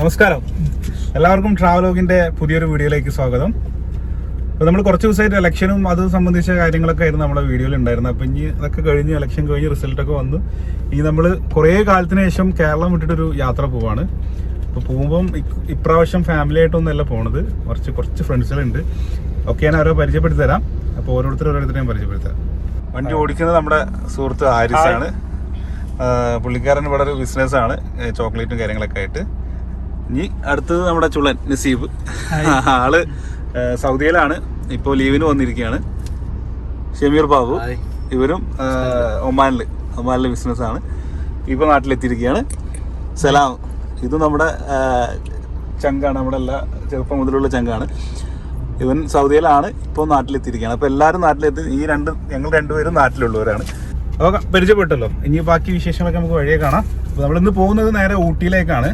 നമസ്കാരം. എല്ലാവർക്കും ട്രാവലോഗിന്റെ പുതിയൊരു വീഡിയോയിലേക്ക് സ്വാഗതം. അപ്പോൾ നമ്മൾ കുറച്ച് ദിവസമായിട്ട് ഇലക്ഷനും അത് സംബന്ധിച്ച കാര്യങ്ങളൊക്കെ ആയിരുന്നു നമ്മുടെ വീഡിയോയിൽ ഉണ്ടായിരുന്നത്. അപ്പോൾ ഇനി അതൊക്കെ കഴിഞ്ഞ് ഇലക്ഷൻ കഴിഞ്ഞ് റിസൾട്ടൊക്കെ വന്നു. ഇനി നമ്മൾ കുറേ കാലത്തിന് ശേഷം കേരളം വിട്ടിട്ടൊരു യാത്ര പോവാണ്. അപ്പോൾ പോകുമ്പം ഇപ്രാവശ്യം ഫാമിലി ആയിട്ടൊന്നല്ല പോണത്. കുറച്ച് കുറച്ച് ഫ്രണ്ട്സുകളുണ്ട് ഒക്കെ ഞാൻ അവരെ പരിചയപ്പെടുത്തി തരാം. അപ്പോൾ ഓരോരുത്തർ ഓരോരുത്തരെയും പരിചയപ്പെടുത്താം വണ്ടി ഓടിക്കുന്നത് നമ്മുടെ സുഹൃത്ത് ആരിസാണ്. പുള്ളിക്കാരൻ ഇവിടെ ഒരു ബിസിനസ് ആണ്. ചോക്ലേറ്റും കാര്യങ്ങളൊക്കെ ആയിട്ട്. ഇനി അടുത്തത് നമ്മുടെ ചുള്ളൻ നസീബ്. ആൾ സൗദിയിലാണ്. ഇപ്പോൾ ലീവിന് വന്നിരിക്കുകയാണ്. ഷമീർ ബാബു. ഇവരും ഒമാനിൽ ഒമാനിൽ ഒമാനിലെ ബിസിനസ് ആണ്. ഇപ്പോൾ നാട്ടിലെത്തിയിരിക്കുകയാണ്. സലാം. ഇത് നമ്മുടെ ചങ്കാണ്. നമ്മുടെ എല്ലാ ചെറുപ്പം മുതലുള്ള ചങ്കാണ്. ഇവൻ സൗദിയിലാണ് ഇപ്പോൾ നാട്ടിലെത്തിയിരിക്കുകയാണ്. അപ്പോൾ എല്ലാവരും നാട്ടിലെത്തി ഈ രണ്ട് ഞങ്ങൾ രണ്ടുപേരും നാട്ടിലുള്ളവരാണ്. അപ്പോൾ പരിചയപ്പെട്ടല്ലോ. ഇനി ബാക്കി വിശേഷങ്ങളൊക്കെ നമുക്ക് വഴിയെ കാണാം. അപ്പോൾ നമ്മളിന്ന് പോകുന്നത് നേരെ ഊട്ടിയിലേക്കാണ്.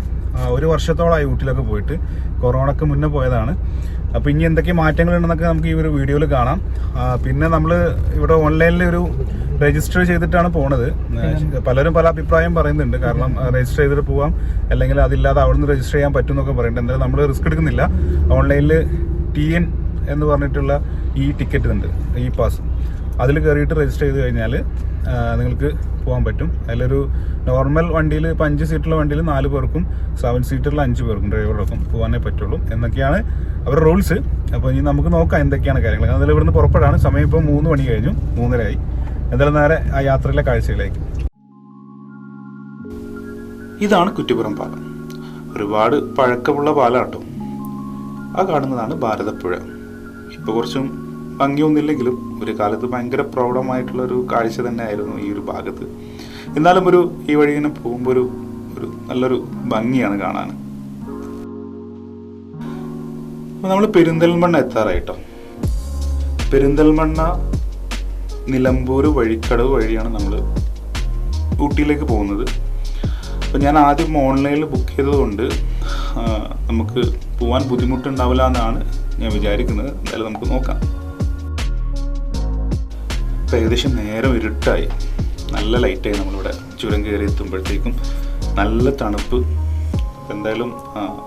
ഒരു വർഷത്തോളമായി ഊട്ടിലൊക്കെ പോയിട്ട്. കൊറോണക്ക് മുന്നേ പോയതാണ്. അപ്പോൾ ഇനി എന്തൊക്കെ മാറ്റങ്ങൾ ഉണ്ടെന്നൊക്കെ നമുക്ക് ഈ ഒരു വീഡിയോയിൽ കാണാം. പിന്നെ നമ്മൾ ഇവിടെ ഓൺലൈനിൽ ഒരു രജിസ്റ്റർ ചെയ്തിട്ടാണ് പോണത്. പലരും പല അഭിപ്രായം പറയുന്നുണ്ട്. കാരണം രജിസ്റ്റർ ചെയ്തിട്ട് പോവാം. അല്ലെങ്കിൽ അതില്ലാതെ അവിടെ നിന്ന് രജിസ്റ്റർ ചെയ്യാൻ പറ്റും എന്നൊക്കെ പറയുന്നുണ്ട്. എന്തായാലും നമ്മൾ റിസ്ക് എടുക്കുന്നില്ല. ഓൺലൈനിൽ ടി എൻ എന്ന് പറഞ്ഞിട്ടുള്ള ഈ ടിക്കറ്റ് ഉണ്ട് ഇ പാസ് അതിൽ കയറിയിട്ട് രജിസ്റ്റർ ചെയ്ത് കഴിഞ്ഞാൽ നിങ്ങൾക്ക് പോകാൻ പറ്റും. അതിലൊരു നോർമൽ വണ്ടിയിൽ ഇപ്പം അഞ്ച് സീറ്റുള്ള വണ്ടിയിൽ നാല് പേർക്കും സെവൻ സീറ്ററിൽ അഞ്ച് പേർക്കും ഡ്രൈവറോടൊപ്പം പോകാനേ പറ്റുള്ളൂ. എന്നൊക്കെയാണ് അവരുടെ റൂൾസ് അപ്പോൾ ഇനി നമുക്ക് നോക്കാം എന്തൊക്കെയാണ് കാര്യങ്ങൾ അതിൽ ഇവിടുന്ന് പുറപ്പെടാണ്. സമയം ഇപ്പോൾ മൂന്ന് മണി കഴിഞ്ഞു. മൂന്നരയായി. എന്തായാലും നേരെ ആ യാത്രയിലെ കാഴ്ചയിലേക്ക്. ഇതാണ് കുറ്റിപ്പുറം പാലം. ഒരുപാട് പഴക്കമുള്ള പാലാട്ടോ. ആ കാണുന്നതാണ് ഭാരതപ്പുഴ. ഇപ്പോൾ കുറച്ചും ഭംഗിയൊന്നുമില്ലെങ്കിലും ഒരു കാലത്ത് ഭയങ്കര പ്രൗഢമായിട്ടുള്ള ഒരു കാഴ്ച തന്നെയായിരുന്നു ഈ ഒരു ഭാഗത്ത്. എന്നാലും ഒരു ഈ വഴി ഇങ്ങനെ പോകുമ്പോൾ ഒരു ഒരു നല്ലൊരു ഭംഗിയാണ് കാണാൻ. നമ്മൾ പെരിന്തൽമണ്ണ എത്താറായിട്ടോ? പെരിന്തൽമണ്ണ നിലമ്പൂർ വഴിക്കടവ് വഴിയാണ് നമ്മൾ ഊട്ടിയിലേക്ക് പോകുന്നത്. അപ്പോൾ ഞാൻ ആദ്യം ഓൺലൈനിൽ ബുക്ക് ചെയ്തതുകൊണ്ട് നമുക്ക് പോകാൻ ബുദ്ധിമുട്ടുണ്ടാവില്ല എന്നാണ് ഞാൻ വിചാരിക്കുന്നത്. എന്തായാലും നമുക്ക് നോക്കാം. ഇപ്പം ഏകദേശം നേരം ഇരുട്ടായി. നല്ല ലൈറ്റായി നമ്മളിവിടെ ചുരം കയറി എത്തുമ്പോഴത്തേക്കും. നല്ല തണുപ്പ്. എന്തായാലും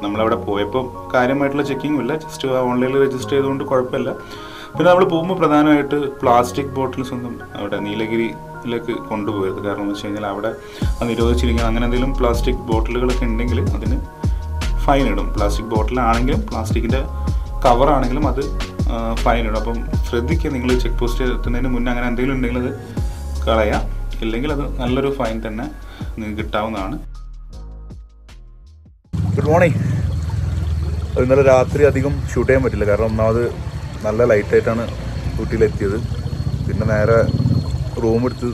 നമ്മളവിടെ പോയപ്പോൾ കാര്യമായിട്ടുള്ള ചെക്കിങ്ങും ഇല്ല. ജസ്റ്റ് ഓൺലൈനിൽ രജിസ്റ്റർ ചെയ്തുകൊണ്ട് കുഴപ്പമില്ല. പിന്നെ നമ്മൾ പോകുമ്പോൾ പ്രധാനമായിട്ട് പ്ലാസ്റ്റിക് ബോട്ടിൽസ് ഒന്നും അവിടെ നീലഗിരിയിലേക്ക് കൊണ്ടുപോയത് കാരണം എന്ന് വെച്ച് കഴിഞ്ഞാൽ അവിടെ നിരോധിച്ചിരിക്കുന്ന. അങ്ങനെ എന്തെങ്കിലും പ്ലാസ്റ്റിക് ബോട്ടിലുകളൊക്കെ ഉണ്ടെങ്കിൽ അതിന് ഫൈൻ ഇടും. പ്ലാസ്റ്റിക് ബോട്ടിലാണെങ്കിലും പ്ലാസ്റ്റിക്കിന്റെ കവറാണെങ്കിലും അത് ഫൈൻ ഇടും അപ്പം ശ്രദ്ധിക്കുക നിങ്ങൾ ചെക്ക് പോസ്റ്റ് എത്തുന്നതിന് മുന്നേ അങ്ങനെ എന്തെങ്കിലും ഉണ്ടെങ്കിൽ അത് കളയാം. ഇല്ലെങ്കിൽ അത് നല്ലൊരു ഫൈൻ തന്നെ നിങ്ങൾക്ക് കിട്ടാവുന്നതാണ്. ഗുഡ് മോർണിംഗ് ഇന്നലെ രാത്രി അധികം ഷൂട്ട് ചെയ്യാൻ പറ്റില്ല. കാരണം ഒന്നാമത് നല്ല ലൈറ്റായിട്ടാണ് ഊട്ടിയിലെത്തിയത് പിന്നെ നേരെ റൂം എടുത്ത്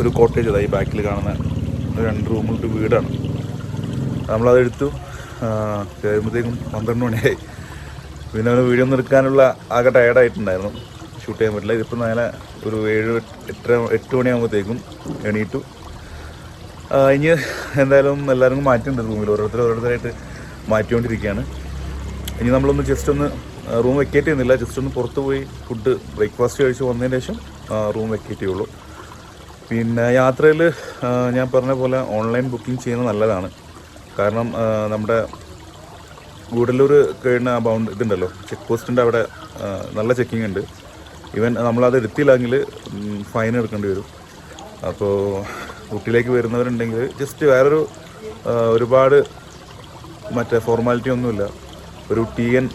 ഒരു കോട്ടേജ് അതായി ബാക്കിൽ കാണുന്ന രണ്ട് റൂമിലൊരു വീടാണ്. നമ്മളത് എടുത്തു. കയറുമ്പോഴത്തേക്കും പന്ത്രണ്ട് മണിയായി. പിന്നെ ഒരു വീഡിയോ നിൽക്കാനുള്ള ആകെ ടയർഡായിട്ടുണ്ടായിരുന്നു ഷൂട്ട് ചെയ്യാൻ പറ്റില്ല. ഇതിപ്പോൾ നേരെ ഒരു ഏഴ് എട്ടര എട്ട് മണിയാകുമ്പോഴത്തേക്കും എണീറ്റു. ഇനി എന്തായാലും എല്ലാവരും മാറ്റിയിട്ടുണ്ട് റൂമിൽ. ഓരോരുത്തർ ഓരോരുത്തരായിട്ട് മാറ്റിക്കൊണ്ടിരിക്കുകയാണ്. ഇനി നമ്മളൊന്ന് ജസ്റ്റ് ഒന്ന് റൂം വെക്കേറ്റ് ചെയ്യുന്നില്ല. ജസ്റ്റ് ഒന്ന് പുറത്ത് പോയി ഫുഡ് ബ്രേക്ക്ഫാസ്റ്റ് കഴിച്ച് വന്നതിന് ശേഷം റൂം വെക്കേറ്റ് ചെയ്യുള്ളൂ. പിന്നെ യാത്രയിൽ ഞാൻ പറഞ്ഞ പോലെ ഓൺലൈൻ ബുക്കിംഗ് ചെയ്യുന്നത് നല്ലതാണ്. കാരണം നമ്മുടെ ഗൂഡല്ലൂർ കഴിഞ്ഞ ആ ബൗണ്ട് ഇതുണ്ടല്ലോ ചെക്ക് പോസ്റ്റിന്റെ അവിടെ നല്ല ചെക്കിംഗ് ഉണ്ട്. ഈവൻ നമ്മളത് എടുത്തില്ലെങ്കിൽ ഫൈൻ എടുക്കേണ്ടി വരും. അപ്പോൾ ഊട്ടിയിലേക്ക് വരുന്നവരുണ്ടെങ്കിൽ ജസ്റ്റ് വേറൊരു ഒരുപാട് മറ്റേ ഫോർമാലിറ്റി ഒന്നുമില്ല. ഒരു ടി എൻ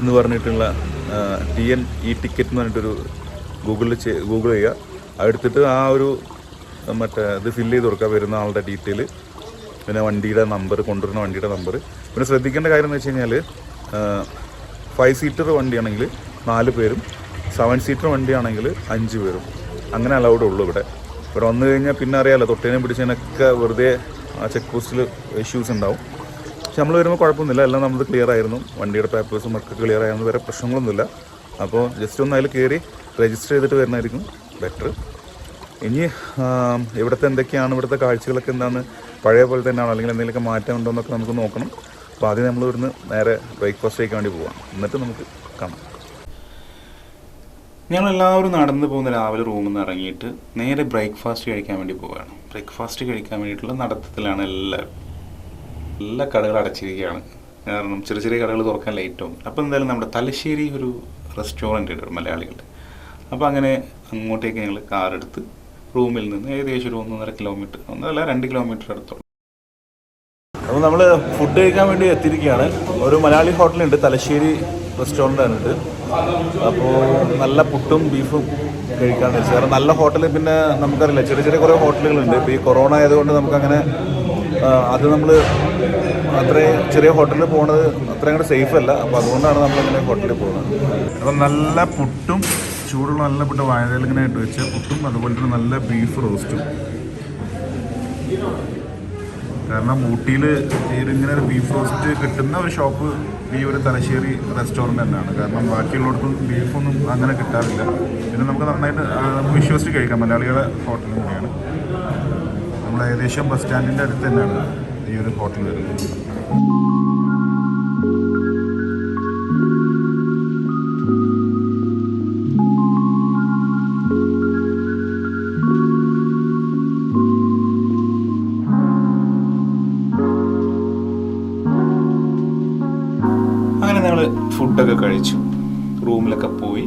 എന്ന് പറഞ്ഞിട്ടുള്ള ടി എൻ ഇ ടിക്കറ്റ് എന്ന് പറഞ്ഞിട്ടൊരു ഗൂഗിളിൽ ഗൂഗിൾ ചെയ്യുക. അതെടുത്തിട്ട് ആ ഒരു മറ്റേ ഇത് ഫില്ല് ചെയ്ത് കൊടുക്കുക വരുന്ന ആളുടെ ഡീറ്റെയിൽ പിന്നെ വണ്ടിയുടെ നമ്പർ കൊണ്ടുവരുന്ന വണ്ടിയുടെ നമ്പർ പിന്നെ ശ്രദ്ധിക്കേണ്ട കാര്യം എന്ന് വെച്ച് കഴിഞ്ഞാൽ ഫൈവ് സീറ്റർ വണ്ടിയാണെങ്കിൽ നാല് പേരും സെവൻ സീറ്റർ വണ്ടിയാണെങ്കിൽ അഞ്ച് പേരും. അങ്ങനെ അലൗഡ് ഉള്ളൂ ഇവിടെ. ഇവിടെ വന്നു കഴിഞ്ഞാൽ പിന്നെ അറിയാമല്ലോ തൊട്ടേനെ പിടിച്ചതിനൊക്കെ വെറുതെ ആ ചെക്ക് പോസ്റ്റിൽ ഇഷ്യൂസ് ഉണ്ടാവും. പക്ഷെ നമ്മൾ വരുമ്പോൾ കുഴപ്പമൊന്നുമില്ല എല്ലാം നമ്മൾ ക്ലിയർ ആയിരുന്നു. വണ്ടിയുടെ പേപ്പേഴ്സും ഒക്കെ ക്ലിയർ ആയിരുന്നു വേറെ പ്രശ്നങ്ങളൊന്നുമില്ല. അപ്പോൾ ജസ്റ്റ് ഒന്ന് അതിൽ കയറി രജിസ്റ്റർ ചെയ്തിട്ട് വരുന്നതായിരിക്കും ബെറ്റർ ഇനി ഇവിടുത്തെ എന്തൊക്കെയാണ് ഇവിടുത്തെ കാഴ്ചകളൊക്കെ എന്താണ് പഴയ പോലെ തന്നെയാണോ അല്ലെങ്കിൽ എന്തെങ്കിലുമൊക്കെ മാറ്റം ഉണ്ടോ എന്നൊക്കെ നമുക്ക് നോക്കണം. അപ്പോൾ ആദ്യം നമ്മൾ ഇവിടുന്ന് നേരെ ബ്രേക്ക്ഫാസ്റ്റ് കഴിക്കാൻ വേണ്ടി പോവാം. എന്നിട്ട് നമുക്ക് കാണാം. ഞങ്ങൾ എല്ലാവരും നടന്നു പോകുന്ന രാവിലെ റൂമിൽ നിന്ന് ഇറങ്ങിയിട്ട് നേരെ ബ്രേക്ക്ഫാസ്റ്റ് കഴിക്കാൻ വേണ്ടി പോവുകയാണ് ബ്രേക്ക്ഫാസ്റ്റ് കഴിക്കാൻ വേണ്ടിയിട്ടുള്ള നടത്തത്തിലാണ് എല്ലാവരും എല്ലാ കടകളും അടച്ചിരിക്കുകയാണ്. കാരണം ചെറിയ ചെറിയ കടകൾ തുറക്കാൻ ലേറ്റാവും അപ്പോൾ എന്തായാലും നമ്മുടെ തലശ്ശേരി ഒരു റെസ്റ്റോറന്റ് ഉണ്ട് മലയാളികളുടെ. അപ്പോൾ അങ്ങനെ അങ്ങോട്ടേക്ക് ഞങ്ങൾ കാറെടുത്ത് റൂമിൽ നിന്ന് ഏകദേശം ഒരു ഒന്നൊന്നര കിലോമീറ്റർ ഒന്നല്ല രണ്ട് കിലോമീറ്റർ അടുത്തുള്ളൂ അപ്പോൾ നമ്മൾ ഫുഡ് കഴിക്കാൻ വേണ്ടി എത്തിയിരിക്കുകയാണ്. ഒരു മലയാളി ഹോട്ടലുണ്ട് തലശ്ശേരി റെസ്റ്റോറന്റ് ആണ് അപ്പോൾ നല്ല പുട്ടും ബീഫും കഴിക്കാമെന്ന് വെച്ചാൽ കാരണം നല്ല ഹോട്ടലിൽ പിന്നെ നമുക്കറിയില്ല. ചെറിയ ചെറിയ കുറേ ഹോട്ടലുകളുണ്ട്. ഇപ്പോൾ ഈ കൊറോണ ആയതുകൊണ്ട് നമുക്കങ്ങനെ അത് നമ്മൾ അത്രയും ചെറിയ ഹോട്ടലിൽ പോകുന്നത് അത്രയും കൂടെ സേഫ് അല്ല. അപ്പോൾ അതുകൊണ്ടാണ് നമ്മളിങ്ങനെ ഹോട്ടലിൽ പോകുന്നത്. അപ്പം നല്ല പുട്ടും ചൂടുള്ള നല്ല പുട്ട് വാഴയിൽ ഇങ്ങനെ ഇട്ട് വെച്ച പുട്ടും അതുപോലെ തന്നെ നല്ല ബീഫ് റോസ്റ്റും കാരണം ഊട്ടിയിൽ ഇങ്ങനെ ഒരു ബീഫ് റോസ്റ്റ് കിട്ടുന്ന ഒരു ഷോപ്പ് ഈ ഒരു തലശ്ശേരി റെസ്റ്റോറന്റ് തന്നെയാണ്. കാരണം ബാക്കിയുള്ളവർക്കും ബീഫൊന്നും അങ്ങനെ കിട്ടാറില്ല. പിന്നെ നമുക്ക് നന്നായിട്ട് നമുക്ക് വിശ്വസിച്ച് കഴിക്കാം. മലയാളികളെ ഹോട്ടൽ കൂടിയാണ് നമ്മൾ ഏകദേശം ബസ് സ്റ്റാൻഡിന്റെ അടുത്ത് തന്നെയാണ് ഈ ഒരു ഹോട്ടൽ വരുന്നത്. ഫുഡൊക്കെ കഴിച്ചു. റൂമിലൊക്കെ പോയി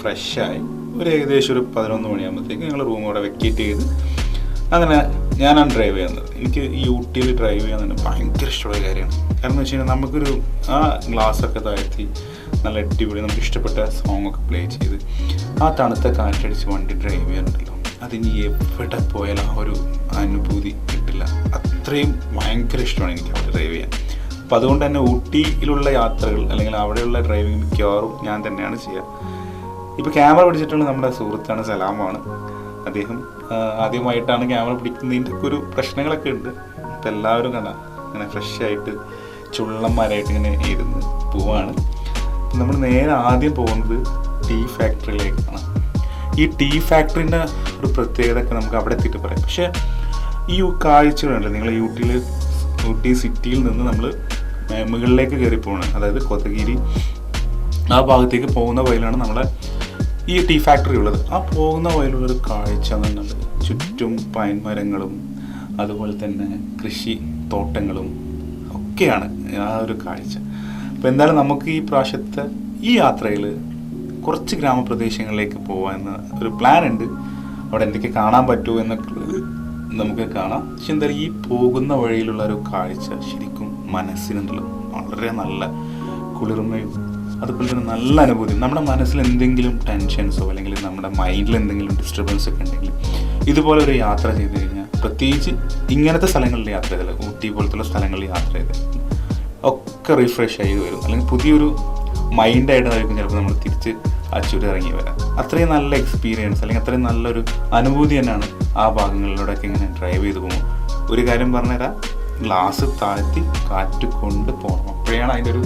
ഫ്രഷായി. ഒരു ഏകദേശം ഒരു പതിനൊന്ന് മണിയാകുമ്പോഴത്തേക്ക് ഞങ്ങൾ റൂം അവിടെ വെക്കേറ്റ് ചെയ്ത് അങ്ങനെ ഞാനാണ് ഡ്രൈവ് ചെയ്യുന്നത്. എനിക്ക് ഈ ഊട്ടിയിൽ ഡ്രൈവ് ചെയ്യാൻ ഭയങ്കര ഇഷ്ടമുള്ള കാര്യമാണ്. കാരണം എന്ന് വെച്ച് കഴിഞ്ഞാൽ നമുക്കൊരു ആ ഗ്ലാസ്സൊക്കെ താഴ്ത്തി നല്ല അടിപൊളി നമുക്ക് ഇഷ്ടപ്പെട്ട സോങ് ഒക്കെ പ്ലേ ചെയ്ത് ആ തണുത്ത കാറ്റടിച്ച് വണ്ടി ഡ്രൈവ് ചെയ്യാനുണ്ടല്ലോ. അതിനി എവിടെ പോയാലും ആ ഒരു അനുഭൂതി കിട്ടില്ല. അത്രയും ഭയങ്കര ഇഷ്ടമാണ് എനിക്ക് അവിടെ ഡ്രൈവ് ചെയ്യാൻ. അപ്പോൾ അതുകൊണ്ട് തന്നെ ഊട്ടിയിലുള്ള യാത്രകൾ അല്ലെങ്കിൽ അവിടെയുള്ള ഡ്രൈവിംഗ് മിക്കവാറും ഞാൻ തന്നെയാണ് ചെയ്യുക ഇപ്പോൾ ക്യാമറ പിടിച്ചിട്ടുള്ള നമ്മുടെ സുഹൃത്താണ് സലാമാണ്. അദ്ദേഹം ആദ്യമായിട്ടാണ് ക്യാമറ പിടിക്കുന്നതിന്റെ ഒരു പ്രശ്നങ്ങളൊക്കെ ഉണ്ട്. ഇപ്പം എല്ലാവരും കാണാം ഇങ്ങനെ ഫ്രഷ് ആയിട്ട് ചുള്ളന്മാരായിട്ട് ഇങ്ങനെ ഇരുന്ന് പോവാണ്. നമ്മൾ നേരെ ആദ്യം പോകുന്നത് ടീ ഫാക്ടറിയിലേക്കാണ് ഈ ടീ ഫാക്ടറിന്റെ ഒരു പ്രത്യേകത ഒക്കെ നമുക്ക് അവിടെ എത്തിയിട്ട് പറയാം. പക്ഷേ ഈ കാഴ്ചകളുണ്ട് നിങ്ങൾ യൂട്ടിയിൽ ഊട്ടി സിറ്റിയിൽ നിന്ന് നമ്മൾ മുകളിലേക്ക് കയറി പോകണം അതായത് കൊത്തഗിരി ആ ഭാഗത്തേക്ക് പോകുന്ന വഴിയിലാണ് നമ്മളെ ഈ ടീ ഫാക്ടറി ഉള്ളത്. ആ പോകുന്ന വഴിയിലുള്ളൊരു കാഴ്ച എന്നുള്ളത് ചുറ്റും പൈൻ മരങ്ങളും അതുപോലെ തന്നെ കൃഷി തോട്ടങ്ങളും ഒക്കെയാണ് ആ ഒരു കാഴ്ച. അപ്പോൾ എന്തായാലും നമുക്ക് ഈ പ്രാവശ്യത്തെ ഈ യാത്രയിൽ കുറച്ച് ഗ്രാമപ്രദേശങ്ങളിലേക്ക് പോകാമെന്ന ഒരു പ്ലാൻ ഉണ്ട്. അവിടെ എന്തൊക്കെ കാണാൻ പറ്റുമോ എന്നൊക്കെ നമുക്ക് കാണാം. പക്ഷെ എന്തായാലും ഈ പോകുന്ന വഴിയിലുള്ള ഒരു കാഴ്ച ശരിക്കും മനസ്സിനുണ്ടല്ലോ വളരെ നല്ല കുളിർമയും അതുപോലെ തന്നെ നല്ല അനുഭൂതി നമ്മുടെ മനസ്സിൽ എന്തെങ്കിലും ടെൻഷൻസോ അല്ലെങ്കിൽ നമ്മുടെ മൈൻഡിൽ എന്തെങ്കിലും ഡിസ്റ്റർബൻസ് ഒക്കെ ഉണ്ടെങ്കിൽ ഇതുപോലെ ഒരു യാത്ര ചെയ്ത് കഴിഞ്ഞാൽ പ്രത്യേകിച്ച് ഇങ്ങനത്തെ സ്ഥലങ്ങളിൽ യാത്ര ചെയ്താൽ ഊട്ടി പോലത്തുള്ള സ്ഥലങ്ങളിൽ യാത്ര ചെയ്ത് ഒക്കെ റിഫ്രഷ് ആയി വരും. അല്ലെങ്കിൽ പുതിയൊരു മൈൻഡായിട്ടായിരിക്കും ചിലപ്പോൾ നമ്മൾ തിരിച്ച് അച്ചൂരി ഇറങ്ങി വരാം. അത്രയും നല്ല എക്സ്പീരിയൻസ് അല്ലെങ്കിൽ അത്രയും നല്ലൊരു അനുഭൂതി തന്നെയാണ് ആ ഭാഗങ്ങളിലൂടെയൊക്കെ ഇങ്ങനെ ഡ്രൈവ് ചെയ്ത് പോകുമ്പോൾ. ഒരു കാര്യം പറഞ്ഞുതരാം. ഗ്ലാസ് താഴ്ത്തി കാറ്റ് കൊണ്ട് പോകണം അപ്പോഴാണ് അതിന്റെ ഒരു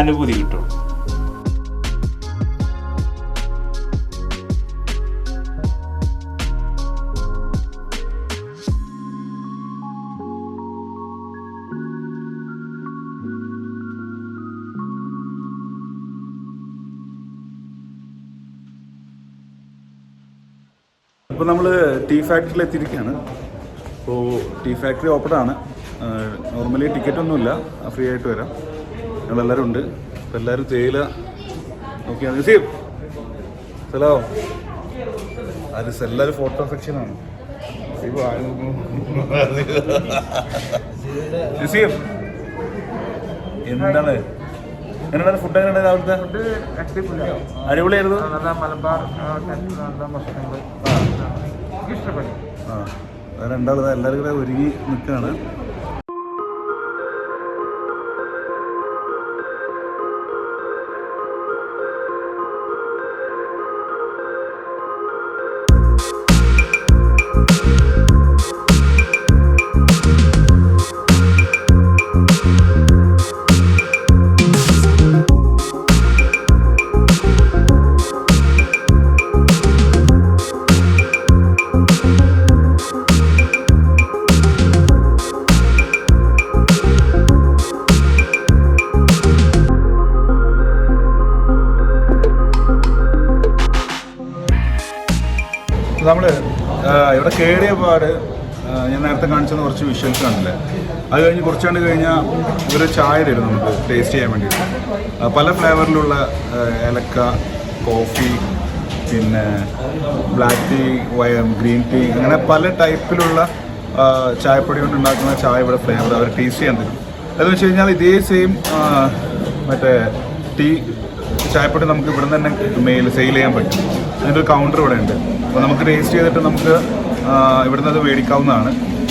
അനുഭൂതി കിട്ടുള്ളൂ. ഇപ്പോൾ നമ്മൾ ടീ ഫാക്ടറിയിൽ എത്തിയിരിക്കുകയാണ് അപ്പോൾ ടീ ഫാക്ടറി ഓപ്പൺ ആണ് നോർമലി ടിക്കറ്റ് ഒന്നുമില്ല. ഫ്രീ ആയിട്ട് വരാം. ഞങ്ങളെല്ലാവരും ഉണ്ട്. അപ്പോൾ എല്ലാവരും തേയില നോക്കിയാണ് സീ. ഹലോ അത് എല്ലാവരും ഫോട്ടോ സെക്ഷനാണ് നസീം എന്താണ്? എങ്ങനെയാണ് ഫുഡ് എങ്ങനെയാണ് രാവിലത്തെ? അടിപൊളിയായിരുന്നു? മലബാർ ഇഷ്ടപ്പെട്ടു. ആ. അത് രണ്ടാളും എല്ലാവരും കൂടെ ഒരുങ്ങി നിൽക്കുകയാണ്. നമ്മൾ ഇവിടെ കയറിയ പാട് ഞാൻ നേരത്തെ കാണിച്ചത് കുറച്ച് വിഷ്വൽസ് കാണില്ലേ അത് കഴിഞ്ഞ് കുറച്ച് കണ്ട് കഴിഞ്ഞാൽ ഇവർ ചായ തരും നമുക്ക് ടേസ്റ്റ് ചെയ്യാൻ വേണ്ടിയിട്ട്. പല ഫ്ലേവറിലുള്ള ഏലക്ക കോഫി പിന്നെ ബ്ലാക്ക് ടീ ഗ്രീൻ ടീ അങ്ങനെ പല ടൈപ്പിലുള്ള ചായപ്പൊടി കൊണ്ട് ഉണ്ടാക്കുന്ന ചായ ഇവിടെ ഫ്ലേവർ അവർ ടേസ്റ്റ് ചെയ്യാൻ തരും. അതെന്ന് വെച്ച് കഴിഞ്ഞാൽ ഇതേ സെയിം മറ്റേ ടീ ചായപ്പൊടി നമുക്ക് ഇവിടെ തന്നെ മെയിൽ സെയിൽ ചെയ്യാൻ പറ്റും. അതിന്റെ ഒരു കൗണ്ടർ ഇവിടെ ഉണ്ട്. അപ്പോൾ നമുക്ക് ടേസ്റ്റ് ചെയ്തിട്ട് നമുക്ക് ഇവിടെ നിന്ന് അത് മേടിക്കാവുന്നതാണ്.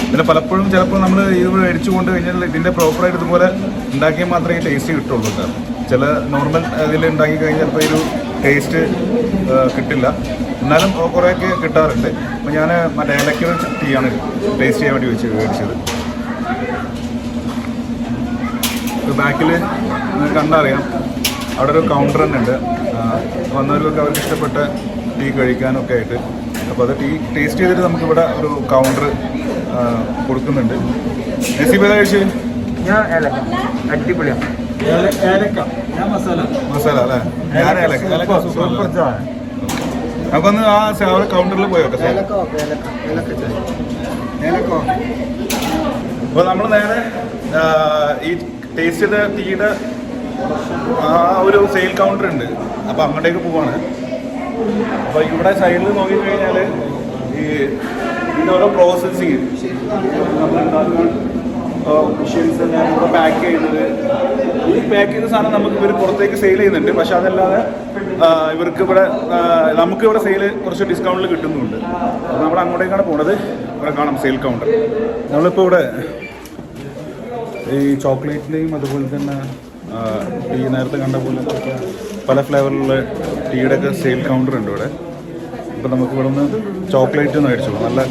പിന്നെ പലപ്പോഴും ചിലപ്പോൾ നമ്മൾ ഇത് മേടിച്ചു കൊണ്ട് കഴിഞ്ഞാൽ ഇതിന്റെ പ്രോപ്പറായിട്ട് ഇതുപോലെ ഉണ്ടാക്കിയാൽ മാത്രമേ ടേസ്റ്റ് കിട്ടുള്ളൂ സാർ ചില നോർമൽ ഇതിൽ ഉണ്ടാക്കി കഴിഞ്ഞാൽ ചിലപ്പോൾ ഒരു ടേസ്റ്റ് കിട്ടില്ല. എന്നാലും കുറേയൊക്കെ കിട്ടാറുണ്ട്. അപ്പോൾ ഞാൻ മറ്റേ ഏലക്കര ടീയാണ് ടേസ്റ്റ് ചെയ്യാൻ വേണ്ടി വെച്ച് മേടിച്ചത്. ബാക്കിൽ കണ്ടറിയാം. അവിടെ ഒരു കൗണ്ടർ തന്നെ ഉണ്ട്. വന്നവർക്കൊക്കെ അവർക്ക് ഇഷ്ടപ്പെട്ട ടീ കഴിക്കാനൊക്കെ ആയിട്ട്. അപ്പോൾ അത് ടീ ടേസ്റ്റ് ചെയ്തിട്ട് നമുക്കിവിടെ ഒരു കൗണ്ടർ കൊടുക്കുന്നുണ്ട്. നസീബ് ഏതാ കഴിച്ചു? ഞാൻ ഏലക്ക. അടിപൊളിയാണ് മസാല. അല്ലേ? ഞാൻ ഏലക്ക. ഏലക്ക സൂപ്പർ ചായ. നമുക്കൊന്ന് ആ അവിടെ കൗണ്ടറിൽ പോയോട്ടെ സാർ. അപ്പോൾ നമ്മൾ നേരെ ഈ ടേസ്റ്റ് ചെയ്ത ടീയുടെ ആ ഒരു സെയിൽ കൗണ്ടർ ഉണ്ട്. അപ്പോൾ അങ്ങോട്ടേക്ക് പോവാണ്. അപ്പോൾ ഇവിടെ സൈഡിൽ നോക്കിക്കഴിഞ്ഞാൽ ഈ ഇതിന്റെ ഓരോ പ്രോസസ്സിങ് മെഷീൻസ് ഞാൻ ഇവിടെ പാക്ക് ചെയ്യുന്നത്. ഈ പാക്ക് ചെയ്ത സാധനം നമുക്ക് ഇവർ പുറത്തേക്ക് സെയിൽ ചെയ്യുന്നുണ്ട്. പക്ഷെ അതല്ലാതെ ഇവർക്ക് ഇവിടെ നമുക്ക് ഇവിടെ സെയിൽ കുറച്ച് ഡിസ്കൗണ്ടിൽ കിട്ടുന്നുണ്ട്. അപ്പോൾ നമ്മൾ അങ്ങോട്ടേക്കാണ് പോണത്. ഇവിടെ കാണാം സെയിൽ കൗണ്ടർ നമ്മളിപ്പോൾ ഇവിടെ ഈ ചോക്ലേറ്റിന്റെയും അതുപോലെ തന്നെ ടീ നേരത്തെ കണ്ട പോലെ പല ഫ്ലേവറിലുള്ള ടീയുടെ ഒക്കെ സെയിൽ കൗണ്ടർ ഉണ്ട് ഇവിടെ. അപ്പോൾ നമുക്ക് ഇവിടെ നിന്ന് ചോക്ലേറ്റ് മേടിച്ചു നല്ല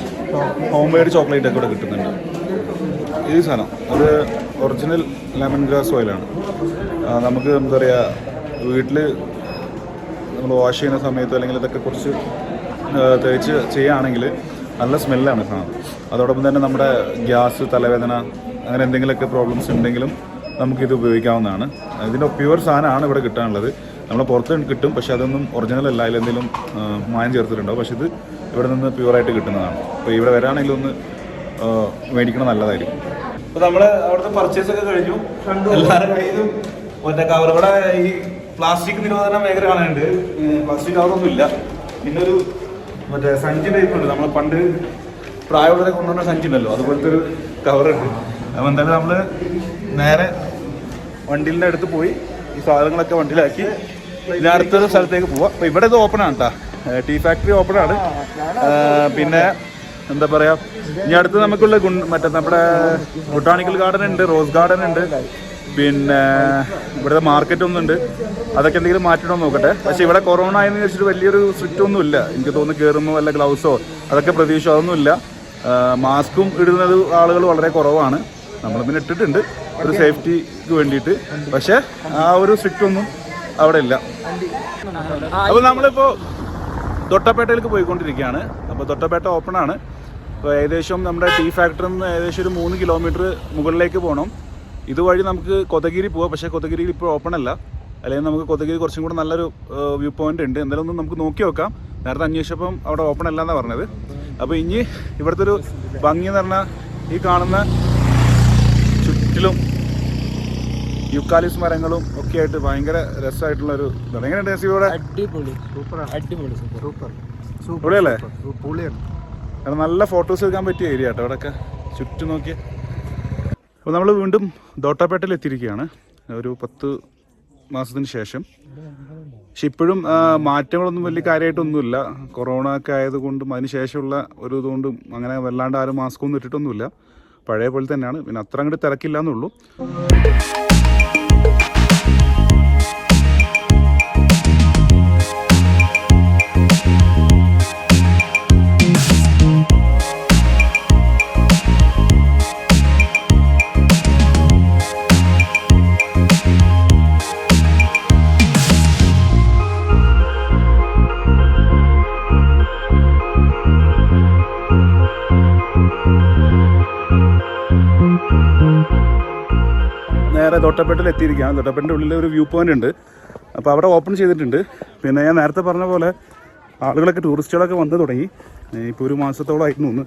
ഹോം മെയ്ഡ് ചോക്ലേറ്റ് ഒക്കെ ഇവിടെ കിട്ടുന്നുണ്ട്. ഈ സാധനം അത് ഒറിജിനൽ ലെമൺ ഗ്രാസ് ഓയിലാണ് നമുക്ക് എന്താ പറയുക വീട്ടിൽ നമ്മൾ വാഷ് ചെയ്യുന്ന സമയത്ത് അല്ലെങ്കിൽ ഇതൊക്കെ കുറച്ച് തേച്ച് ചെയ്യുകയാണെങ്കിൽ നല്ല സ്മെല്ലാണ് സാധനം. അതോടൊപ്പം തന്നെ നമ്മുടെ ഗ്യാസ് തലവേദന അങ്ങനെ എന്തെങ്കിലുമൊക്കെ പ്രോബ്ലംസ് ഉണ്ടെങ്കിലും നമുക്കിത് ഉപയോഗിക്കാവുന്നതാണ്. ഇതിന്റെ പ്യുവർ സാധനമാണ് ഇവിടെ കിട്ടാനുള്ളത്. നമ്മളെ പുറത്ത് കിട്ടും പക്ഷേ അതൊന്നും ഒറിജിനൽ അല്ല. അതിലെന്തെങ്കിലും എന്തെങ്കിലും മായം ചേർത്തിട്ടുണ്ടാവും. പക്ഷേ ഇത് ഇവിടെ നിന്ന് പ്യുവറായിട്ട് കിട്ടുന്നതാണ്. അപ്പോൾ ഇവിടെ വരാണെങ്കിൽ ഒന്ന് മേടിക്കണം നല്ലതായിരിക്കും. അപ്പോൾ നമ്മൾ അവിടുത്തെ പർച്ചേസ് ഒക്കെ കഴിഞ്ഞു. എല്ലാവരുടെ കയ്യിലും മറ്റേ കവർ ഇവിടെ ഈ പ്ലാസ്റ്റിക് നിരോധന മേഖല കാണാനുണ്ട്. പ്ലാസ്റ്റിക് കവറൊന്നും ഇല്ല പിന്നെ ഒരു മറ്റേ സഞ്ചി ടൈപ്പ് ഉണ്ട്. നമ്മൾ പണ്ട് പ്രായമുള്ളവരെ കൊണ്ടുവന്ന സഞ്ചി ഉണ്ടല്ലോ. അതുപോലത്തെ ഒരു കവറുണ്ട് അപ്പോൾ എന്തായാലും നമ്മൾ നേരെ വണ്ടിലിന്റെ അടുത്ത് പോയി ഈ സാധനങ്ങളൊക്കെ വണ്ടിയിലാക്കി. ഇനി അടുത്തൊരു സ്ഥലത്തേക്ക് പോവാം. അപ്പോൾ ഇവിടെ ഇത് ഓപ്പണാണ് കേട്ടോ ടീ ഫാക്ടറി ഓപ്പണാണ് പിന്നെ എന്താ പറയാ ഇനി അടുത്ത് നമുക്കുള്ള മറ്റേ നമ്മുടെ ബൊട്ടാണിക്കൽ ഗാർഡൻ ഉണ്ട് റോസ് ഗാർഡൻ ഉണ്ട്. പിന്നെ ഇവിടുത്തെ മാർക്കറ്റ് ഒന്നുണ്ട്. അതൊക്കെ എന്തെങ്കിലും മാറ്റണമെന്ന് നോക്കട്ടെ. പക്ഷെ ഇവിടെ കൊറോണ എന്ന് വെച്ചിട്ട് വലിയൊരു സ്ട്രിക്റ്റ് ഒന്നും ഇല്ല. എനിക്ക് തോന്നുന്നു കയറുമ്പോൾ വല്ല ഗ്ലൗസോ അതൊക്കെ പ്രതീക്ഷ അതൊന്നുമില്ല മാസ്കും ഇടുന്നത് ആളുകൾ വളരെ കുറവാണ്. നമ്മൾ പിന്നെ ഇട്ടിട്ടുണ്ട്. ഒരു സേഫ്റ്റിക്ക് വേണ്ടിയിട്ട്. പക്ഷെ ആ ഒരു സ്ട്രിക്റ്റ് ഒന്നും അവിടെ ഇല്ല. അപ്പോൾ നമ്മളിപ്പോൾ തൊട്ടപ്പേട്ടയിലേക്ക് പോയിക്കൊണ്ടിരിക്കുകയാണ്. അപ്പോൾ തൊട്ടപ്പേട്ട ഓപ്പൺ ആണ്. അപ്പോൾ ഏകദേശം നമ്മുടെ ടീ ഫാക്ടറിൽ നിന്ന് ഏകദേശം ഒരു മൂന്ന് കിലോമീറ്റർ മുകളിലേക്ക് പോകണം ഇതുവഴി നമുക്ക് കൊതഗിരി പോവാം. പക്ഷേ കൊതഗിരിയിൽ ഇപ്പോൾ ഓപ്പൺ അല്ല. അല്ലെങ്കിൽ നമുക്ക് കൊതഗിരി കുറച്ചും കൂടെ നല്ലൊരു വ്യൂ പോയിന്റ് ഉണ്ട്. എന്തായാലും ഒന്ന് നമുക്ക് നോക്കി നോക്കാം. നേരത്തെ അന്വേഷിച്ചപ്പം അവിടെ ഓപ്പൺ അല്ല എന്നാണ് പറഞ്ഞത്. അപ്പോൾ ഇനി ഇവിടുത്തെ ഒരു ഭംഗി എന്ന് പറഞ്ഞാൽ ഈ കാണുന്ന ചുറ്റിലും യുക്കാലിസ് മരങ്ങളും ഒക്കെ ആയിട്ട് ഭയങ്കര രസമായിട്ടുള്ള ഒരു ഇതാണ്. എങ്ങനെയുണ്ട് ഇവിടെ അടിപൊളി. സൂപ്പറാണ്. അടിപൊളി സൂപ്പർ. സൂപ്പർ. പൊളിയാണ് കാരണം നല്ല ഫോട്ടോസ് എടുക്കാൻ പറ്റിയ ഏരിയ കേട്ടോ അവിടെയൊക്കെ. ചുറ്റും നോക്കി. അപ്പോൾ നമ്മൾ വീണ്ടും ദോട്ടാപേട്ടയിൽ എത്തിയിരിക്കുകയാണ്. ഒരു പത്ത് മാസത്തിന് ശേഷം. പക്ഷെ ഇപ്പോഴും മാറ്റങ്ങളൊന്നും വലിയ കാര്യമായിട്ടൊന്നുമില്ല. കൊറോണ ഒക്കെ ആയതുകൊണ്ടും അതിന് ശേഷമുള്ള ഒരു ഇതുകൊണ്ടും അങ്ങനെ വല്ലാണ്ട് ആരും മാസ്ക് ഒന്നും ഇട്ടിട്ടൊന്നുമില്ല. പഴയ പോലെ തന്നെയാണ്. പിന്നെ അത്ര അങ്ങോട്ട് തിരക്കില്ല എന്നുള്ളൂ തൊട്ടപ്പെട്ടിൽ തൊട്ടപ്പന്റെ ഉള്ളിൽ ഒരു വ്യൂ പോയിന്റ് ഉണ്ട്. അപ്പോൾ അവിടെ ഓപ്പൺ ചെയ്തിട്ടുണ്ട്. പിന്നെ ഞാൻ നേരത്തെ പറഞ്ഞ പോലെ ആളുകളൊക്കെ ടൂറിസ്റ്റുകളൊക്കെ വന്ന് തുടങ്ങി. ഇപ്പോൾ ഒരു മാസത്തോളമായിരുന്നു ഒന്ന്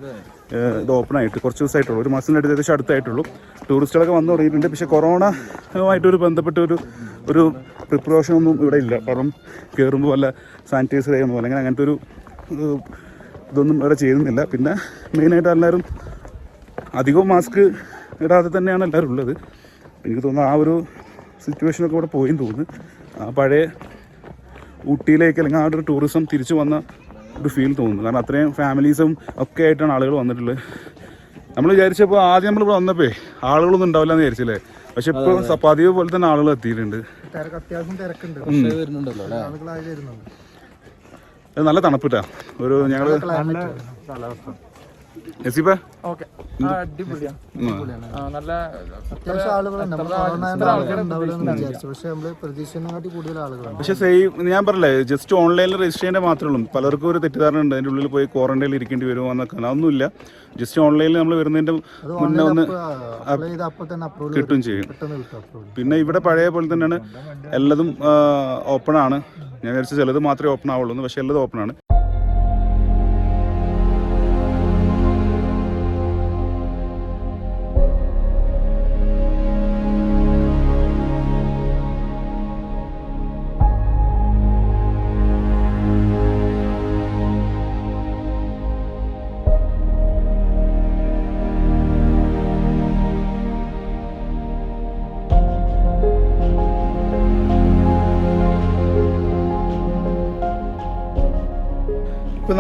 ഇത് ഓപ്പൺ ആയിട്ട് കുറച്ച് ദിവസമായിട്ടുള്ളൂ. ഒരു മാസത്തിന്റെ അടുത്ത് ഏകദേശം അടുത്തായിട്ടുള്ളൂ. ടൂറിസ്റ്റുകളൊക്കെ വന്ന് തുടങ്ങിയിട്ടുണ്ട്. പക്ഷേ കൊറോണ ആയിട്ടൊരു ബന്ധപ്പെട്ട ഒരു ഒരു പ്രിപ്പറേഷൻ ഒന്നും ഇവിടെ ഇല്ല. കാരണം കയറുമ്പോൾ വല്ല സാനിറ്റൈസർ ചെയ്യുന്നു അല്ലെങ്കിൽ അങ്ങനെ അങ്ങനത്തെ ഒരു ഇതൊന്നും ഇവിടെ ചെയ്യുന്നില്ല. പിന്നെ മെയിനായിട്ട് എല്ലാവരും അധികവും മാസ്ക് ഇടാതെ തന്നെയാണ് എല്ലാവരും ഉള്ളത്. എനിക്ക് തോന്നുന്നു ആ ഒരു സിറ്റുവേഷനൊക്കെ ഇവിടെ പോയെന്ന് തോന്നുന്നു. ആ പഴയ ഊട്ടിയിലേക്ക് അല്ലെങ്കിൽ ആ ഒരു ടൂറിസം തിരിച്ചു വന്ന ഒരു ഫീൽ തോന്നുന്നു. കാരണം അത്രയും ഫാമിലീസും ഒക്കെ ആയിട്ടാണ് ആളുകൾ വന്നിട്ടുള്ളത്. നമ്മൾ വിചാരിച്ചപ്പോൾ ആദ്യം നമ്മൾ ഇവിടെ വന്നപ്പോൾ ആളുകളൊന്നും ഉണ്ടാവില്ല എന്ന് വിചാരിച്ചില്ലേ? പക്ഷെ ഇപ്പോൾ പതിവ് പോലെ തന്നെ ആളുകൾ എത്തിയിട്ടുണ്ട്. നല്ല തണുപ്പിട്ടാ ഒരു ഞങ്ങൾ നല്ല അത്യാവശ്യം ആളുകളുണ്ട് പക്ഷെ നമ്മൾ പ്രതീക്ഷനെക്കാട്ടി കൂടുതൽ ആളുകളുണ്ട് പക്ഷെ സെയിം ഞാൻ പറഞ്ഞില്ലേ ജസ്റ്റ് ഓൺലൈനിൽ രജിസ്റ്റർ ചെയ്യേണ്ട മാത്രമേ ഉള്ളൂ. പലർക്കും ഒരു തെറ്റിദ്ധാരണ ഉണ്ട്. അതിന്റെ ഉള്ളിൽ പോയി ക്വാറന്റൈനിൽ ഇരിക്കേണ്ടി വരുമോ എന്നൊക്കെ. അതൊന്നുമില്ല ജസ്റ്റ് ഓൺലൈനിൽ നമ്മൾ വരുന്നതിന്റെ മുന്നേ ഒന്ന് അപ്ലൈ ചെയ്ത് അപ്പോൾ തന്നെ അപ്രൂവൽ കിട്ടും ചെയ്യും. അപ്രൂവൽ പിന്നെ ഇവിടെ പഴയ പോലെ തന്നെയാണ്. എല്ലതും ഓപ്പൺ ആണ്. ഞാൻ വിചാരിച്ച ചിലത് മാത്രമേ ഓപ്പൺ ആവുള്ളൂ പക്ഷെ എല്ലാതും എല്ലതും ഓപ്പൺ ആണ്.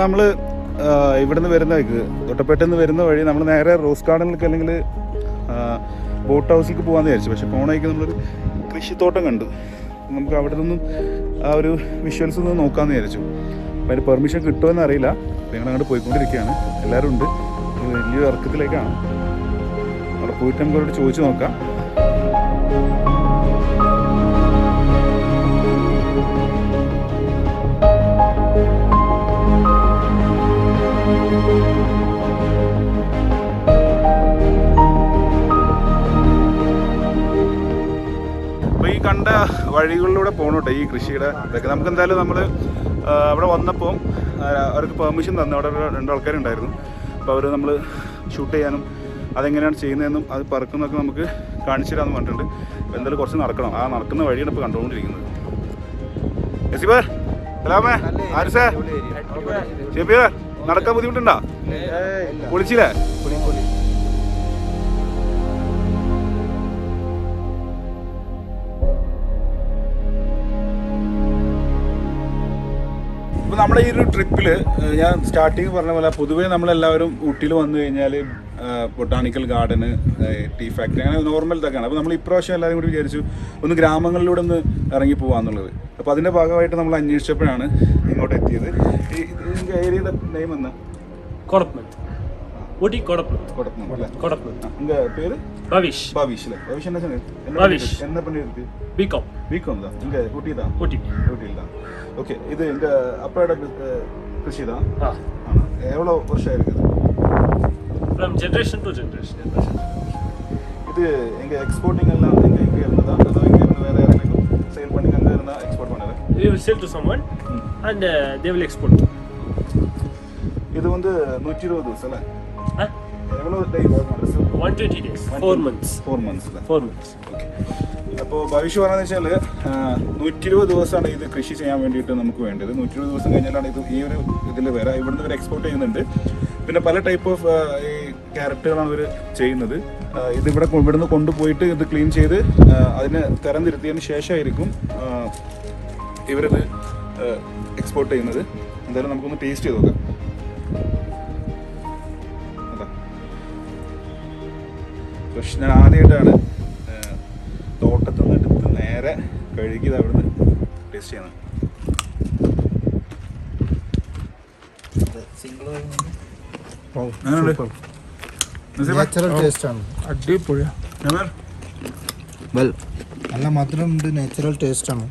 നമ്മൾ ഇവിടെ നിന്ന് വരുന്ന വഴിക്ക് തൊട്ടപ്പേട്ടിൽ വരുന്ന വഴി നമ്മൾ നേരെ റോസ് ഗാർഡനിലേക്ക് അല്ലെങ്കിൽ ബോട്ട് ഹൗസിലേക്ക് പോകാമെന്ന് വിചാരിച്ചു. പക്ഷെ പോണ വഴിക്ക് നമ്മളൊരു കൃഷിത്തോട്ടം കണ്ടു. നമുക്ക് അവിടെ നിന്നും ആ ഒരു വിഷ്വൽസ് ഒന്ന് നോക്കാമെന്ന് വിചാരിച്ചു. അപ്പം അതിന് പെർമിഷൻ കിട്ടുമെന്ന് അറിയില്ല ഞങ്ങൾ അങ്ങോട്ട് പോയിക്കൊണ്ടിരിക്കുകയാണ്. എല്ലാവരും ഉണ്ട്. വലിയൊരു ഇറക്കത്തിലേക്കാണ്. അവിടെ പോയിട്ട് നമുക്ക് അവരോട് ചോദിച്ചു നോക്കാം. അപ്പോൾ ഈ കണ്ട വഴികളിലൂടെ പോകണോട്ടെ ഈ കൃഷിയുടെ ഇതൊക്കെ. നമുക്ക് എന്തായാലും നമ്മൾ അവിടെ വന്നപ്പോൾ അവർക്ക് പെർമിഷൻ തന്നു. അവിടെ ഒരു രണ്ട് ആൾക്കാരുണ്ടായിരുന്നു. അപ്പോൾ അവർ നമ്മൾ ഷൂട്ട് ചെയ്യാനും അതെങ്ങനെയാണ് ചെയ്യുന്നതെന്നും അത് പറക്കുന്നതൊക്കെ നമുക്ക് കാണിച്ചു തരാമെന്ന് പറഞ്ഞിട്ടുണ്ട്. അപ്പോൾ എന്തായാലും കുറച്ച് നടക്കണം. ആ നടക്കുന്ന വഴിയാണ് ഇപ്പോൾ കണ്ടുകൊണ്ടിരിക്കുന്നത്. യസിബേ സലാമേ ആരിസേ ഷെബിയ. നടക്കാൻ ബുദ്ധിമുട്ടുണ്ടോ? പൊളിച്ചില്ലേ ഇപ്പോൾ നമ്മുടെ ഈ ഒരു ട്രിപ്പിൽ ഞാൻ സ്റ്റാർട്ടിങ് പറഞ്ഞ പോലെ പൊതുവേ നമ്മളെല്ലാവരും ഊട്ടിയിൽ വന്നു കഴിഞ്ഞാൽ ബൊട്ടാണിക്കൽ ഗാർഡന് ടീ ഫാക്ടറി അങ്ങനെ നോർമൽ ഇതൊക്കെയാണ് അപ്പോൾ നമ്മൾ ഇപ്രാവശ്യം എല്ലാവരും കൂടി വിചാരിച്ചു ഒന്ന് ഗ്രാമങ്ങളിലൂടെ ഒന്ന് ഇറങ്ങി പോകാന്നുള്ളത് അപ്പോൾ അതിൻ്റെ ഭാഗമായിട്ട് നമ്മൾ അന്വേഷിച്ചപ്പോഴാണ് ഇങ്ങോട്ട് എത്തിയത് ഈ ഇതിൻ്റെ ഏരിയയുടെ നെയിം എന്നാ കൊടപ്പനത്ത് ഊട്ടി കൊടപ്പനത്ത് കൊടുക്കണം അല്ലേ കൊടപ്പനത്ത് ആ, ഉങ്ക പേര് ഭവിഷ് பவிஷ் இல்லை பவிஷ் என்ன சொன்னது என்ன பவிஷ். பண்ணிட்டு- என்ன பண்ணிருக்கு பிகாம் பிகாம் தான் இங்க ஊட்டி தான் ஊட்டி ஊட்டியில் தான் ஓகே இது எங்க அப்பாவோட அஹ், கிருஷி தான் ஆ ஆனா எவ்வளோ வருஷம் இருக்குது ஃப்ரம் ஜென்ரேஷன் டு ஜென்ரேஷன் இது எங்கள் எக்ஸ்போர்ட்டிங் எல்லாம் எங்கே இங்கே இருந்ததா அதோ இங்கே இருந்து வேறு யாருக்கும் சேல் பண்ணி அங்கே இருந்தால் எக்ஸ்போர்ட் பண்ணுறது we will sell to some one and they will export இது வந்து நூற்றி இருபது சில எவ்வளோ time one twenty days four months four months four months okay അപ്പോൾ ഭവിഷ്യം പറഞ്ഞതെന്ന് വെച്ചാൽ നൂറ്റി ഇരുപത് ദിവസമാണ് ഇത് കൃഷി ചെയ്യാൻ വേണ്ടിയിട്ട് നമുക്ക് വേണ്ടത്. നൂറ്റി ഇരുപത് ദിവസം കഴിഞ്ഞാലാണ് ഇത് ഈ ഒരു ഇതിൽ വരാം. ഇവിടുന്ന് ഇവർ എക്സ്പോർട്ട് ചെയ്യുന്നുണ്ട്. പിന്നെ പല ടൈപ്പ് ഓഫ് ക്യാരറ്റുകളാണ് ഇവർ ചെയ്യുന്നത്. ഇതിവിടെ ഇത് ഇവിടെ കൊ- ഇവിടുന്ന് കൊണ്ടുപോയിട്ട് ഇത് ക്ലീൻ ചെയ്ത് അതിന് അതിനെ തരം തിരുത്തിയതിന് ശേഷമായിരിക്കും ഇവരത് എക്സ്പോർട്ട് ചെയ്യുന്നത്. എന്തായാലും നമുക്കൊന്ന് ടേസ്റ്റ് ചെയ്ത് നോക്കാം. അതാ. ഫ്രഷ് ഞാൻ ആദ്യമായിട്ടാണ് തോട്ടത്തിൽ നിന്ന് എടുത്ത് നേരെ കഴുകിയത് അവിടുന്ന് ടേസ്റ്റ് ചെയ്യണം അങ്ങനെയുണ്ട്. നാച്ചുറൽ ടേസ്റ്റ് ആണ്. അടിപൊളിയാണ് നമർ? നല്ല മധുരം ഉണ്ട് നാച്ചുറൽ ടേസ്റ്റ് ആണ്.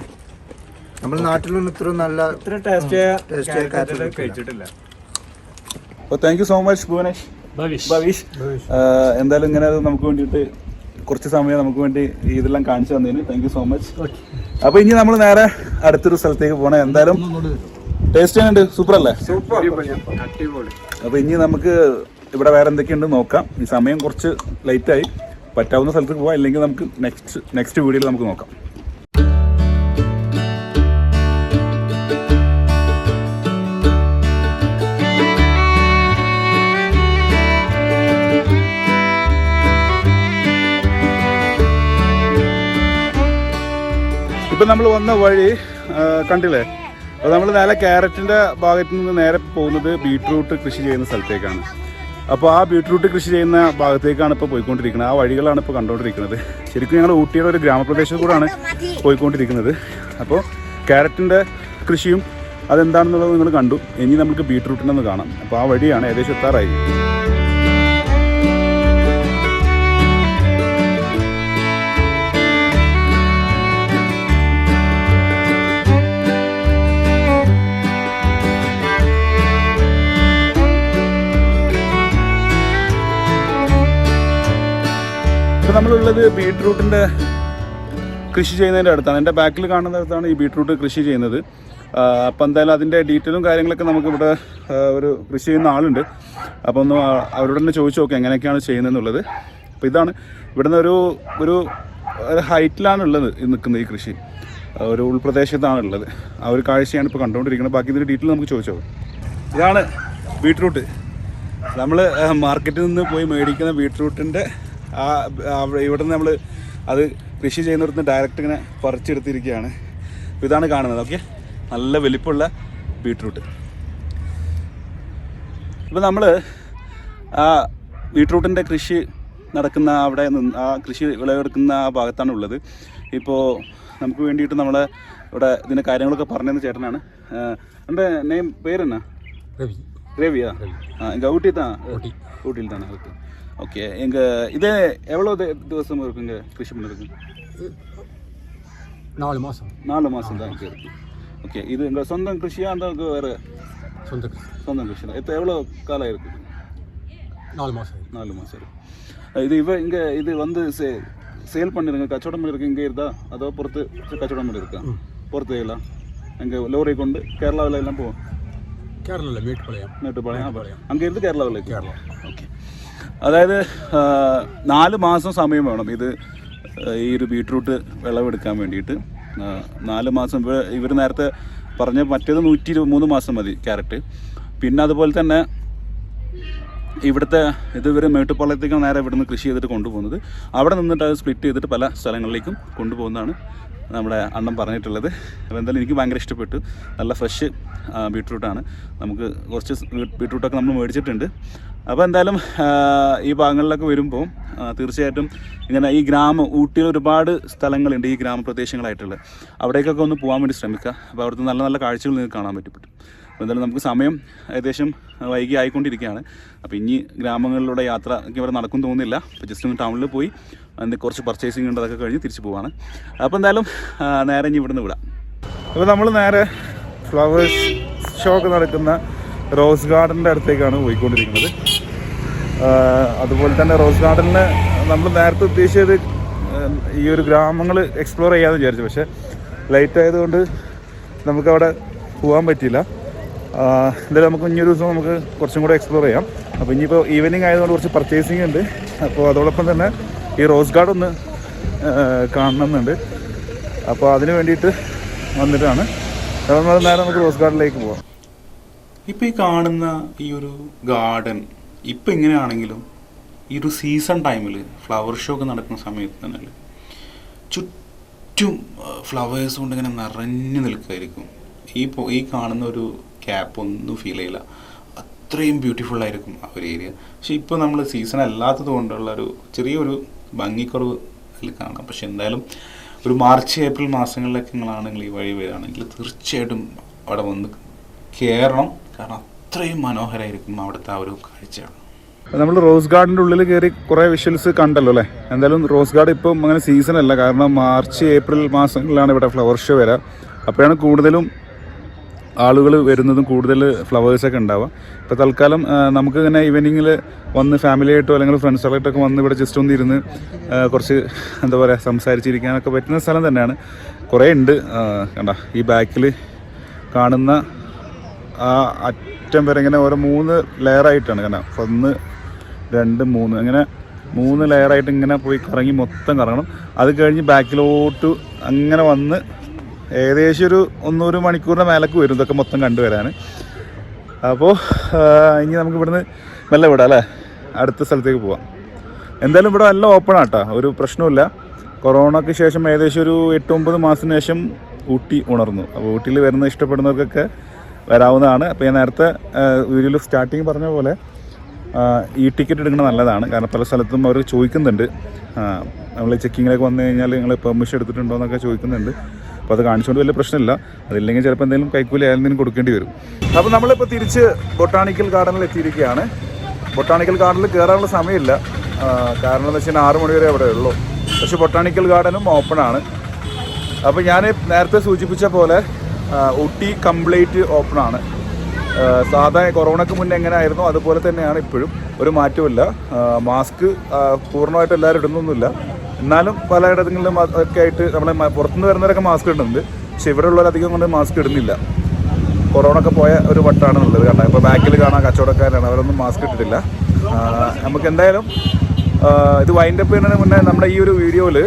നമ്മൾ നാട്ടിലൊന്നും ഇത്ര നല്ല ടേസ്റ്റ് ടേസ്റ്റ് കഴിച്ചിട്ടില്ല. അപ്പോൾ thank you so much Bhuvanesh Bhavish എന്തായാലും ഇങ്ങനെ നമുക്ക് വേണ്ടിയിട്ട് കുറച്ച് സമയം നമുക്ക് വേണ്ടി ഇതെല്ലാം കാണിച്ചു തന്നതിന് താങ്ക് യു സോ മച്ച് അപ്പൊ ഇനി നമ്മൾ നേരെ അടുത്തൊരു സ്ഥലത്തേക്ക് പോണേ. എന്തായാലും ടേസ്റ്റ് ഉണ്ട് സൂപ്പർ അല്ലേ? അടിപൊളി. അപ്പോൾ ഇനി നമുക്ക് ഇവിടെ വേറെ എന്തൊക്കെയുണ്ട് നോക്കാം. ഈ സമയം കുറച്ച് ലേറ്റായി പറ്റാവുന്ന സ്ഥലത്ത് പോവാം. അല്ലെങ്കിൽ നമുക്ക് നെക്സ്റ്റ് നെക്സ്റ്റ് വീഡിയോയിൽ നമുക്ക് നോക്കാം. ഇപ്പം നമ്മൾ വന്ന വഴി കണ്ടില്ലേ? അപ്പോൾ നമ്മൾ നേരെ ക്യാരറ്റിന്റെ ഭാഗത്ത് നിന്ന് നേരെ പോകുന്നത് ബീട്രൂട്ട് കൃഷി ചെയ്യുന്ന സ്ഥലത്തേക്കാണ്. അപ്പോൾ ആ ബീട്രൂട്ട് കൃഷി ചെയ്യുന്ന ഭാഗത്തേക്കാണ് ഇപ്പോൾ പോയിക്കൊണ്ടിരിക്കുന്നത്. ആ വഴികളാണ് ഇപ്പോൾ കണ്ടുകൊണ്ടിരിക്കുന്നത് ശരിക്കും ഞങ്ങൾ ഊട്ടിയുടെ ഒരു ഗ്രാമപ്രദേശത്തു കൂടാണ് പോയിക്കൊണ്ടിരിക്കുന്നത്. അപ്പോൾ ക്യാരറ്റിന്റെ കൃഷിയും അതെന്താണെന്നുള്ളത് നിങ്ങൾ കണ്ടു. ഇനി നമുക്ക് ബീട്രൂട്ടിനൊന്ന് കാണാം. അപ്പോൾ ആ വഴിയാണ് ഏകദേശം എത്താറായി. നമ്മളുള്ളത് ബീട്രൂട്ടിന്റെ കൃഷി ചെയ്യുന്നതിന്റെ അടുത്താണ്. എന്റെ ബാക്കിൽ കാണുന്ന അടുത്താണ് ഈ ബീട്രൂട്ട് കൃഷി ചെയ്യുന്നത്. അപ്പം എന്തായാലും അതിന്റെ ഡീറ്റെയിലും കാര്യങ്ങളൊക്കെ നമുക്കിവിടെ ഒരു കൃഷി ചെയ്യുന്ന ആളുണ്ട്. അപ്പോൾ ഒന്ന് അവരോട് തന്നെ ചോദിച്ചു നോക്കാം എങ്ങനെയൊക്കെയാണ് ചെയ്യുന്നതെന്നുള്ളത്. അപ്പോൾ ഇതാണ് ഇവിടുന്ന് ഒരു ഒരു ഒരു ഹൈറ്റിലാണ് ഉള്ളത് ഈ നിൽക്കുന്നത് ഈ കൃഷി. ഒരു ഉൾപ്രദേശത്താണുള്ളത് ആ ഒരു കാഴ്ചയാണ് ഇപ്പോൾ കണ്ടുകൊണ്ടിരിക്കുന്നത്. ബാക്കി ഇതിന്റെ ഡീറ്റെയിൽ നമുക്ക് ചോദിച്ചോ ഇതാണ് ബീട്രൂട്ട്. നമ്മൾ മാർക്കറ്റിൽ നിന്ന് പോയി മേടിക്കുന്ന ബീട്രൂട്ടിന്റെ ആ ഇവിടെ നിന്ന് നമ്മൾ അത് കൃഷി ചെയ്യുന്നിടത്ത് ഡയറക്റ്റ് ഇങ്ങനെ പറിച്ചെടുത്തിരിക്കുകയാണ്. ഇതാണ് കാണുന്നത്. ഓക്കെ? നല്ല വലിപ്പുള്ള ബീട്രൂട്ട്. ഇപ്പം നമ്മൾ ആ ബീട്രൂട്ടിന്റെ കൃഷി നടക്കുന്ന അവിടെ നിന്ന് ആ കൃഷി വിളവെടുക്കുന്ന ആ ഭാഗത്താണ് ഉള്ളത്. ഇപ്പോൾ നമുക്ക് വേണ്ടിയിട്ട് നമ്മളെ ഇവിടെ ഇതിന്റെ കാര്യങ്ങളൊക്കെ പറഞ്ഞതെന്ന് ചേട്ടനാണ്. എന്റെ നെയിം പേരെന്നാ? രവി. രവിയാ? ഗൗട്ടി താ? ഊട്ടിയിൽ തന്നെ ஓகே. எங்கள் இதே எவ்வளோ திவசம் இருக்குங்க? கிருஷி பண்ணுறதுக்கு நாலு மாதம் நாலு மாதம் தான் இங்கே இருக்குது ஓகே. இது எங்கள் சொந்த கிருஷியாக அந்த வேறு? சொந்த சொந்த கிருஷி தான். இப்போ எவ்வளோ காலம் இருக்குது நாலு மாதம் நாலு மாதம் இருக்குது இது இவ இங்கே இது வந்து சே சேல் பண்ணிடுங்க கச்சவடம் இருக்குது இங்கே இருந்தால் அதோ பொறுத்து கச்சவடம் பண்ணியிருக்கா பொறுத்து எல்லாம். அங்கே லோரி கொண்டு கேரளாவில் எல்லாம் போவோம். கேரளாவில் மேட்டுப்பாளையம். மேட்டுப்பாளையம். அங்கே இருந்து கேரளாவில் கேரளா. ஓகே. അതായത് നാല് മാസം സമയം വേണം ഇത് ഈ ഒരു ബീട്രൂട്ട് വിളവെടുക്കാൻ വേണ്ടിയിട്ട്. നാല് മാസം ഇവർ നേരത്തെ പറഞ്ഞ മറ്റേത് നൂറ്റി ഇരുപത് മൂന്ന് മാസം മതി ക്യാരറ്റ്. പിന്നെ അതുപോലെ തന്നെ ഇവിടുത്തെ ഇത് ഇവർ മേട്ടുപ്പള്ളത്തേക്കാണ് നേരെ ഇവിടുന്ന് കൃഷി ചെയ്തിട്ട് കൊണ്ടുപോകുന്നത്. അവിടെ നിന്നിട്ട് അത് സ്പ്ലിറ്റ് ചെയ്തിട്ട് പല സ്ഥലങ്ങളിലേക്കും കൊണ്ടുപോകുന്നതാണ് നമ്മുടെ അണ്ണൻ പറഞ്ഞിട്ടുള്ളത്. അപ്പോൾ എന്തായാലും എനിക്ക് ഭയങ്കര ഇഷ്ടപ്പെട്ടു. നല്ല ഫ്രഷ് ബീട്രൂട്ടാണ്. നമുക്ക് കുറച്ച് ബീട്രൂട്ടൊക്കെ നമ്മൾ മേടിച്ചിട്ടുണ്ട്. അപ്പോൾ എന്തായാലും ഈ ഭാഗങ്ങളിലൊക്കെ വരുമ്പോൾ തീർച്ചയായിട്ടും ഇങ്ങനെ ഈ ഗ്രാമം ഊട്ടിയിൽ ഒരുപാട് സ്ഥലങ്ങളുണ്ട് ഈ ഗ്രാമപ്രദേശങ്ങളായിട്ടുള്ള. അവിടേക്കൊക്കെ ഒന്ന് പോകാൻ വേണ്ടി ശ്രമിക്കുക. അപ്പോൾ അവിടുത്തെ നല്ല നല്ല കാഴ്ചകൾ നിങ്ങൾക്ക് കാണാൻ പറ്റും അപ്പോൾ എന്തായാലും നമുക്ക് സമയം ഏകദേശം വൈകി ആയിക്കൊണ്ടിരിക്കുകയാണ്. അപ്പോൾ ഇനി ഗ്രാമങ്ങളിലൂടെ യാത്ര ഇവിടെ നടക്കും തോന്നുന്നില്ല. അപ്പോൾ ജസ്റ്റ് ഒന്ന് ടൗണിൽ പോയി അതിന്റെ കുറച്ച് പർച്ചേസിങ് ഉണ്ട് അതൊക്കെ കഴിഞ്ഞ് തിരിച്ചു പോവാണ്. അപ്പോൾ എന്തായാലും നേരെ ഇനി ഇവിടുന്ന് വിടാം. അപ്പോൾ നമ്മൾ നേരെ ഫ്ലവേഴ്സ് ഷോ ഒക്കെ നടക്കുന്ന റോസ് ഗാർഡന്റെ അടുത്തേക്കാണ് പോയിക്കൊണ്ടിരിക്കുന്നത്. അതുപോലെ തന്നെ റോസ് ഗാർഡനിൽ നമ്മൾ നേരത്തെ ഉദ്ദേശിച്ചത് ഈ ഒരു ഗ്രാമങ്ങൾ എക്സ്പ്ലോർ ചെയ്യാമെന്ന് വിചാരിച്ചു. പക്ഷേ ലൈറ്റ് ആയതുകൊണ്ട് നമുക്കവിടെ പോകാൻ പറ്റിയില്ല. എന്തായാലും നമുക്ക് ഇനിയൊരു ദിവസം നമുക്ക് കുറച്ചും കൂടെ എക്സ്പ്ലോർ ചെയ്യാം. അപ്പോൾ ഇനിയിപ്പോൾ ഈവനിങ് ആയതുകൊണ്ട് കുറച്ച് പർച്ചേസിങ് ഉണ്ട്. അപ്പോൾ അതോടൊപ്പം തന്നെ ഈ റോസ് ഗാർഡ് ഒന്ന് കാണണം കാണണമെന്നുണ്ട്. അപ്പോൾ അതിന് വേണ്ടിയിട്ട് വന്നിട്ടാണ്. നേരെ നമുക്ക് റോസ് ഗാർഡിലേക്ക് പോവാം. ഇപ്പം ഈ കാണുന്ന ഈ ഒരു ഗാർഡൻ ഇപ്പം ഇങ്ങനെയാണെങ്കിലും ഈ ഒരു സീസൺ ടൈമിൽ ഫ്ലവർ ഷോ ഒക്കെ നടക്കുന്ന സമയത്ത് തന്നെ ചുറ്റും ഫ്ലവേഴ്സ് കൊണ്ട് ഇങ്ങനെ നിറഞ്ഞു നിൽക്കുമായിരിക്കും ഈ ഈ കാണുന്ന ഒരു ക്യാപ്പ് ഒന്നും ഫീൽ ചെയ്യില്ല. അത്രയും ബ്യൂട്ടിഫുൾ ആയിരിക്കും ആ ഒരു ഏരിയ പക്ഷെ ഇപ്പോൾ നമ്മൾ സീസൺ അല്ലാത്തത് കൊണ്ടുള്ള ഒരു ചെറിയൊരു ഭംഗിക്കുറവ് അതിൽ കാണാം. പക്ഷെ എന്തായാലും ഒരു മാർച്ച് ഏപ്രിൽ മാസങ്ങളിലൊക്കെ നിങ്ങളാണെങ്കിൽ ഈ വഴി വരികയാണെങ്കിൽ തീർച്ചയായിട്ടും അവിടെ വന്ന് കയറണം കാരണം അത്രയും മനോഹരമായിരിക്കും അവിടുത്തെ ആ ഒരു കാഴ്ചയാണ് നമ്മൾ റോസ് ഗാർഡിന്റെ ഉള്ളിൽ കയറി കുറേ വിഷ്വൽസ് കണ്ടല്ലോ അല്ലേ? എന്തായാലും റോസ് ഗാർഡ് ഇപ്പം അങ്ങനെ സീസൺ അല്ല. കാരണം മാർച്ച് ഏപ്രിൽ മാസങ്ങളിലാണ് ഇവിടെ ഫ്ലവർ ഷോ വരിക അപ്പോഴാണ് കൂടുതലും ആളുകൾ വരുന്നതും കൂടുതൽ ഫ്ലവേഴ്സൊക്കെ ഉണ്ടാവുക. ഇപ്പോൾ തൽക്കാലം നമുക്ക് ഇങ്ങനെ ഈവനിങ്ങിൽ വന്ന് ഫാമിലിയായിട്ടോ അല്ലെങ്കിൽ ഫ്രണ്ട്സുകളായിട്ടൊക്കെ വന്ന് ഇവിടെ ജസ്റ്റ് ഒന്ന് ഇരുന്ന് കുറച്ച് എന്താ പറയുക സംസാരിച്ചിരിക്കാനൊക്കെ പറ്റുന്ന സ്ഥലം തന്നെയാണ്. കുറേ ഉണ്ട് കണ്ട ഈ ബാക്കിൽ കാണുന്ന ആ അറ്റം വരെ ഇങ്ങനെ ഓരോ മൂന്ന് ലെയറായിട്ടാണ് കാരണം ഒന്ന് രണ്ട് മൂന്ന്. അങ്ങനെ മൂന്ന് ലെയറായിട്ട് ഇങ്ങനെ പോയി കറങ്ങി മൊത്തം കറങ്ങണം. അത് കഴിഞ്ഞ് ബാക്കിലോട്ട് അങ്ങനെ വന്ന് ഏകദേശം ഒരു ഒന്നൊരു മണിക്കൂറിന്റെ മേലക്ക് വരും ഇതൊക്കെ മൊത്തം കണ്ടുവരാൻ അപ്പോൾ ഇനി നമുക്ക് ഇവിടുന്ന് മെല്ലെ വിടാം അല്ലേ? അടുത്ത സ്ഥലത്തേക്ക് പോവാം. എന്തായാലും ഇവിടെ നല്ല ഓപ്പൺ ആട്ടാ. ഒരു പ്രശ്നമില്ല കൊറോണയ്ക്ക് ശേഷം ഏകദേശം ഒരു എട്ട് ഒമ്പത് മാസത്തിന് ശേഷം ഊട്ടി ഉണർന്നു. അപ്പോൾ ഊട്ടിയിൽ വരുന്ന ഇഷ്ടപ്പെടുന്നവർക്കൊക്കെ വരാവുന്നതാണ്. അപ്പോൾ ഞാൻ നേരത്തെ വീഡിയോയിൽ സ്റ്റാർട്ടിങ് പറഞ്ഞ പോലെ ഈ ടിക്കറ്റ് എടുക്കുന്നത് നല്ലതാണ്. കാരണം പല സ്ഥലത്തും അവർ ചോദിക്കുന്നുണ്ട്. നമ്മൾ ചെക്കിങ്ങിലേക്ക് വന്നു കഴിഞ്ഞാൽ നിങ്ങൾ പെർമിഷൻ എടുത്തിട്ടുണ്ടോ എന്നൊക്കെ ചോദിക്കുന്നുണ്ട്. അപ്പോൾ അത് കാണിച്ചുകൊണ്ട് വലിയ പ്രശ്നമില്ല. അതില്ലെങ്കിൽ ചിലപ്പോൾ എന്തെങ്കിലും കൈക്കൂലി ആയിരുന്നെങ്കിലും കൊടുക്കേണ്ടി വരും. അപ്പോൾ നമ്മളിപ്പോൾ തിരിച്ച് ബൊട്ടാണിക്കൽ ഗാർഡനിൽ എത്തിയിരിക്കുകയാണ്. ബൊട്ടാണിക്കൽ ഗാർഡനിൽ കയറാനുള്ള സമയമില്ല. കാരണം എന്ന് വെച്ചാൽ ആറ് മണിവരെ അവിടെ ഉള്ളൂ. പക്ഷേ ബൊട്ടാണിക്കൽ ഗാർഡനും ഓപ്പൺ ആണ്. അപ്പോൾ ഞാൻ നേരത്തെ സൂചിപ്പിച്ച പോലെ ഊട്ടി കംപ്ലീറ്റ് ഓപ്പൺ ആണ്. സാധാരണ സാധാ കൊറോണയ്ക്ക് മുന്നേ എങ്ങനെ ആയിരുന്നു അതുപോലെ തന്നെയാണ് ഇപ്പോഴും. ഒരു മാറ്റമില്ല മാസ്ക് പൂർണമായിട്ട് എല്ലാവരും ഇടുന്നൊന്നുമില്ല. എന്നാലും പലയിടങ്ങളിലും ഒക്കെ ആയിട്ട് നമ്മളെ പുറത്തുനിന്ന് വരുന്നവരൊക്കെ മാസ്ക് ഇടുന്നുണ്ട്. പക്ഷെ ഇവിടെ ഉള്ളവരധികം കൊണ്ട് മാസ്ക് ഇടുന്നില്ല. കൊറോണ ഒക്കെ പോയ ഒരു വട്ടാണ് ഉള്ളത്. കാരണം ഇപ്പോൾ ബാക്കിൽ കാണാൻ കച്ചവടക്കാരാണ്. അവരൊന്നും മാസ്ക് ഇട്ടിട്ടില്ല. നമുക്ക് എന്തായാലും ഇത് വൈൻഡപ്പ് ചെയ്യുന്നതിന് മുന്നേ നമ്മുടെ ഈ ഒരു വീഡിയോയിൽ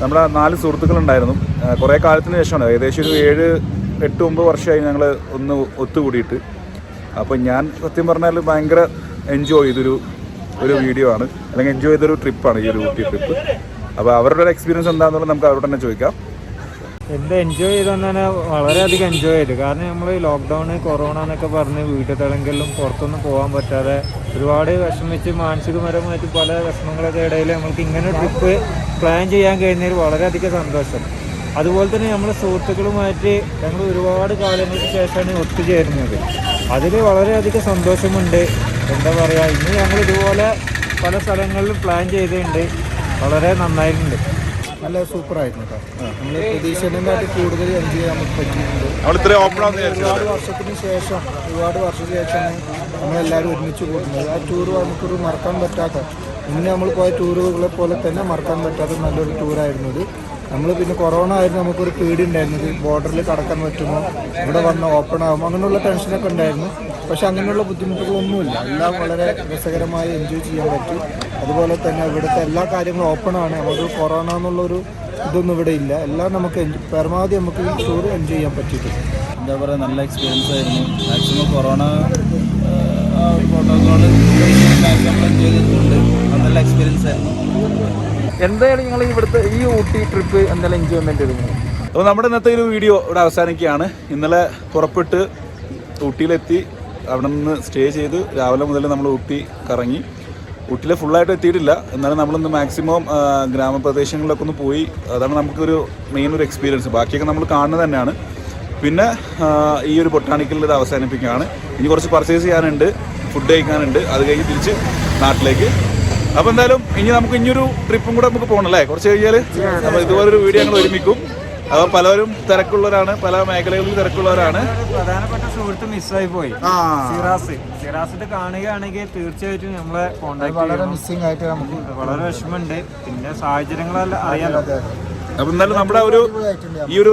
നമ്മുടെ നാല് സുഹൃത്തുക്കളുണ്ടായിരുന്നു. കുറേ കാലത്തിന് ശേഷമാണ്. ഏകദേശം ഒരു ഏഴ് എട്ട് ഒമ്പത് വർഷമായി ഞങ്ങൾ ഒന്ന് ഒത്തുകൂടിയിട്ട്. അപ്പോൾ ഞാൻ സത്യം പറഞ്ഞാൽ ഭയങ്കര എൻജോയ് ചെയ്തൊരു ഒരു വീഡിയോ ആണ്. അല്ലെങ്കിൽ എൻജോയ് ചെയ്തൊരു ട്രിപ്പാണ് ഈ ഒരു ഊട്ടി ട്രിപ്പ് അപ്പോൾ അവരുടെ ഒരു എക്സ്പീരിയൻസ് എന്താണെന്നുള്ളത് നമുക്ക് അവരോട് തന്നെ ചോദിക്കാം. എന്താ എൻജോയ് ചെയ്തെന്ന് തന്നെ വളരെയധികം എൻജോയ് ചെയ്തു. കാരണം നമ്മൾ ലോക്ക്ഡൗൺ കൊറോണ എന്നൊക്കെ പറഞ്ഞ് വീട്ടിൽ തെളെങ്കിലും പുറത്തൊന്നും പോകാൻ പറ്റാതെ ഒരുപാട് വിഷമിച്ച് മാനസികപരമായിട്ട് പല വിഷമങ്ങളൊക്കെ ഇടയിൽ നമ്മൾക്ക് ഇങ്ങനെ ട്രിപ്പ് പ്ലാൻ ചെയ്യാൻ കഴിഞ്ഞതിൽ വളരെയധികം സന്തോഷം. അതുപോലെ തന്നെ നമ്മൾ സുഹൃത്തുക്കളുമായിട്ട് ഞങ്ങൾ ഒരുപാട് കാലങ്ങൾക്ക് ശേഷമാണ് ഒത്തുചേരുന്നത് അതിൽ വളരെയധികം സന്തോഷമുണ്ട്. എന്താ പറയുക ഇനി ഞങ്ങൾ ഇതുപോലെ പല സ്ഥലങ്ങളിലും പ്ലാൻ ചെയ്തിട്ടുണ്ട്. വളരെ നന്നായിട്ടുണ്ട്. നല്ല സൂപ്പർ ആയിരുന്നു കേട്ടോ. നമ്മൾ പ്രതീക്ഷേനെക്കാട്ടി കൂടുതൽ എൻജോയ് ചെയ്യാൻ പറ്റിയിട്ടുണ്ട്. ഒരുപാട് വർഷത്തിന് ശേഷം ഒരുപാട് വർഷത്തിന് ശേഷമാണ് നമ്മളെല്ലാവരും ഒരുമിച്ച് കൂടുന്നത്. ആ ടൂർ നമുക്കൊരു മറക്കാൻ പറ്റാത്ത ഇന്ന് നമ്മൾ പോയ ടൂറുകളെ പോലെ തന്നെ മറക്കാൻ പറ്റാത്ത നല്ലൊരു ടൂറായിരുന്നു ഇത്. നമ്മൾ പിന്നെ കൊറോണ ആയിരുന്നു നമുക്കൊരു പേടി ഉണ്ടായിരുന്നത്. ബോർഡറിൽ കടക്കാൻ പറ്റുമോ? ഇവിടെ വന്ന് ഓപ്പൺ ആകുമോ അങ്ങനെയുള്ള ടെൻഷനൊക്കെ ഉണ്ടായിരുന്നു. പക്ഷെ അങ്ങനെയുള്ള ബുദ്ധിമുട്ടുകളൊന്നുമില്ല. എല്ലാം വളരെ രസകരമായി എൻജോയ് ചെയ്യാൻ പറ്റി. അതുപോലെ തന്നെ ഇവിടുത്തെ എല്ലാ കാര്യങ്ങളും ഓപ്പൺ ആണ്. നമുക്ക് കൊറോണ എന്നുള്ളൊരു ഇതൊന്നും ഇവിടെ ഇല്ല. എല്ലാം നമുക്ക് പരമാവധി നമുക്ക് ടൂർ എൻജോയ് ചെയ്യാൻ പറ്റിയിട്ടുണ്ട്. എന്താ പറയുക നല്ല എക്സ്പീരിയൻസ് ആയിരുന്നു. മാക്സിമം കൊറോണ എൻജോയ് ചെയ്തിട്ടുണ്ട്. നല്ല എക്സ്പീരിയൻസ് ആയിരുന്നു. എന്തായാലും നിങ്ങൾ ഇവിടുത്തെ ഈ ഊട്ടി ട്രിപ്പ് എന്തായാലും എൻജോയ്മെന്റ് എടുക്കുന്നു അപ്പോൾ നമ്മുടെ ഇന്നത്തെ ഒരു വീഡിയോ ഇവിടെ അവസാനിക്കുകയാണ്. ഇന്നലെ പുറപ്പെട്ട് ഊട്ടിയിലെത്തി. അവിടെ നിന്ന് സ്റ്റേ ചെയ്ത് രാവിലെ മുതൽ നമ്മൾ ഊട്ടി കറങ്ങി. ഊട്ടിയിൽ ഫുള്ളായിട്ട് എത്തിയിട്ടില്ല. എന്നാലും നമ്മളൊന്ന് മാക്സിമം ഗ്രാമപ്രദേശങ്ങളിലൊക്കെ ഒന്ന് പോയി. അതാണ് നമുക്കൊരു മെയിൻ ഒരു എക്സ്പീരിയൻസ് ബാക്കിയൊക്കെ നമ്മൾ കാണുന്നത് തന്നെയാണ്. പിന്നെ ഈ ഒരു ബൊട്ടാണിക്കലിൽ ഇത് അവസാനിപ്പിക്കുകയാണ്. ഇനി കുറച്ച് പർച്ചേസ് ചെയ്യാനുണ്ട്. ഫുഡ് കഴിക്കാനുണ്ട്. അത് കഴിഞ്ഞ് തിരിച്ച് നാട്ടിലേക്ക്. അപ്പോൾ എന്തായാലും ഇനി നമുക്ക് ഇനിയൊരു ട്രിപ്പും കൂടെ നമുക്ക് പോകണം അല്ലേ? കുറച്ച് കഴിഞ്ഞാൽ നമ്മൾ ഇതുപോലൊരു വീഡിയോ ഞങ്ങൾ ഒരുമിക്കും. അപ്പോൾ പലരും തിരക്കുള്ളവരാണ് പല മേഖലകളിലും തിരക്കുള്ളവരാണ്. പ്രധാനപ്പെട്ട സുഹൃത്ത് മിസ്സായി പോയി. സിറാസ്. സിറാസ് സിറാസിന്റെ കാണുകയാണെങ്കിൽ തീർച്ചയായിട്ടും നമ്മളെ കോണ്ടാക്ട് വളരെ മിസ്സിംഗ് ആയിട്ട് നമുക്ക് വളരെ വിഷമമുണ്ട്. പിന്നെ സാഹചര്യങ്ങളെല്ലാം അറിയാലോ. അപ്പോൾ എന്നാലും നമ്മുടെ ഒരു ഈ ഒരു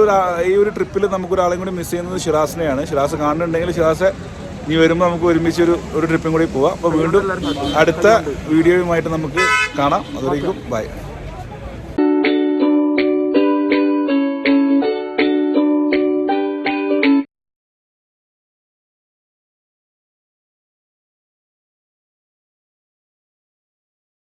ഈ ഒരു ട്രിപ്പിൽ നമുക്ക് ഒരാളെയും കൂടി മിസ് ചെയ്യുന്നത് ഷിറാസിനെയാണ്. ഷിറാസ് കാണുന്നുണ്ടെങ്കിൽ ഷിറാസ് നീ വരുമ്പോൾ നമുക്ക് ഒരുമിച്ച് ഒരു ഒരു ട്രിപ്പും കൂടി പോവാം. അപ്പോൾ വീണ്ടും അടുത്ത വീഡിയോയുമായിട്ട് നമുക്ക് കാണാം. അതുവരേക്കും ബൈ